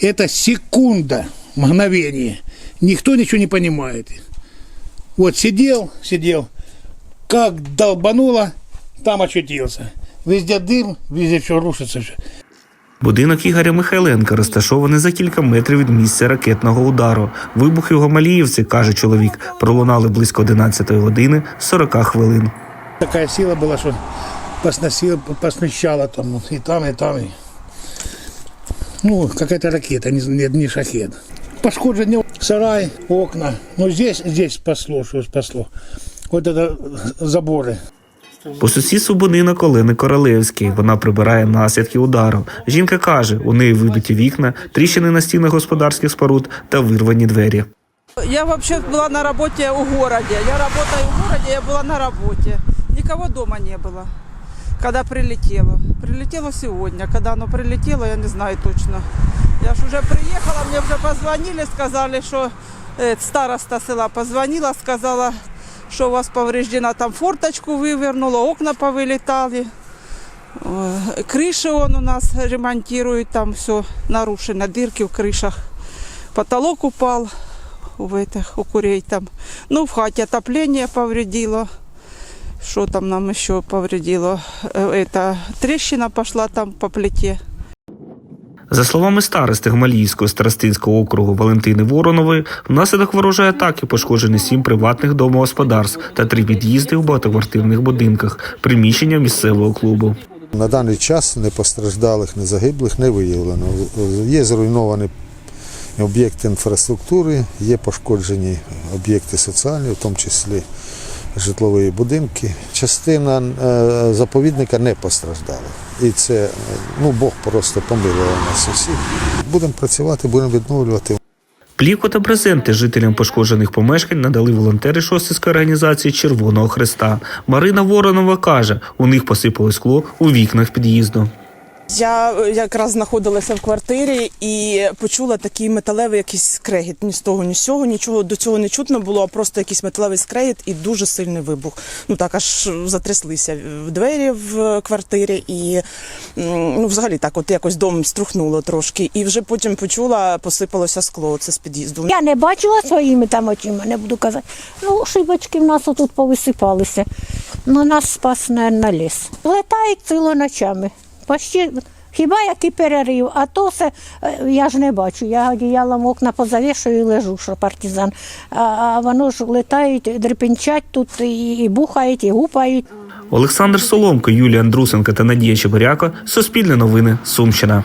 Это секунда, мгновение. Никто ничего не понимает. Вот сидел, сидел, как долбануло, там очутился. Везде дым, везде все рушится. Все. Будинок Ігоря Михайленка розташований за кілька метрів від місця ракетного удару. Вибухи у Гамаліївці, каже чоловік, пролунали близько 11 години 40 хвилин. Такая сила была, что посносила, посмещала там, ну, и там, и там. И... Ну, какая-то ракета, не, не, не шахет. Пошкоджение сарай, окна. Ну, здесь, здесь спасло, что спасло. Вот это заборы. По сусідству будинок Олени Королевський. Вона прибирає наслідки удару. Жінка каже, у неї вибиті вікна, тріщини на стінах господарських споруд та вирвані двері. Я вообще была на работе у городе. Я работаю в городе, я была на работе. Никого дома не было, когда прилетело. Прилетело сегодня. Когда оно прилетело, я не знаю точно. Я ж уже приехала, мне уже позвонили, сказали, что э, староста села позвонила, сказала, что у вас повреждена там форточку вывернула, окна повылетали. Э, Крыши он у нас ремонтирует, там все нарушено, дырки в крышах. Потолок упал в этих, у курей там. Ну, в хате отопление повредило. Что там нам еще повредило? Э, Это трещина пошла там по плите. За словами старости Гмалійського старостинського округу Валентини Воронової, внаслідок ворожої атаки пошкоджені сім приватних домогосподарств та три під'їзди в багатоквартирних будинках, приміщення місцевого клубу. На даний час не постраждалих, не загиблих не виявлено. Є зруйновані об'єкти інфраструктури, є пошкоджені об'єкти соціальні, в тому числі житлові будинки. Частина е, заповідника не постраждала. І це е, ну, Бог просто помилував нас усіх. Будемо працювати, будемо відновлювати. Плівку та презенти жителям пошкоджених помешкань надали волонтери шостинської організації Червоного Хреста. Марина Воронова каже, у них посипало скло у вікнах під'їзду. Я е, якраз знаходилася в квартирі і почула такий металевий якийсь скрегіт. Ні з того, ні з цього, нічого до цього не чутно було, а просто якийсь металевий скрегіт і дуже сильний вибух. Ну так аж затряслися в двері в квартирі, і ну, взагалі так, от якось дом струхнуло трошки. І вже потім почула, посипалося скло. Це з під'їзду. Я не бачила своїми там очима, не буду казати. Ну, шибочки в нас отут повисипалися. Ну, нас спас, мабуть, ліс. Летають цілоночами. Почти, хіба який перерив, а то все е, я ж не бачу. Я одіялом окна позавішую і лежу, що партизан. А, а воно ж летають, дрипінчать тут і, і бухають, і гупають. Олександр Соломко, Юлія Андрусенко та Надія Чебиряко. Суспільне новини. Сумщина.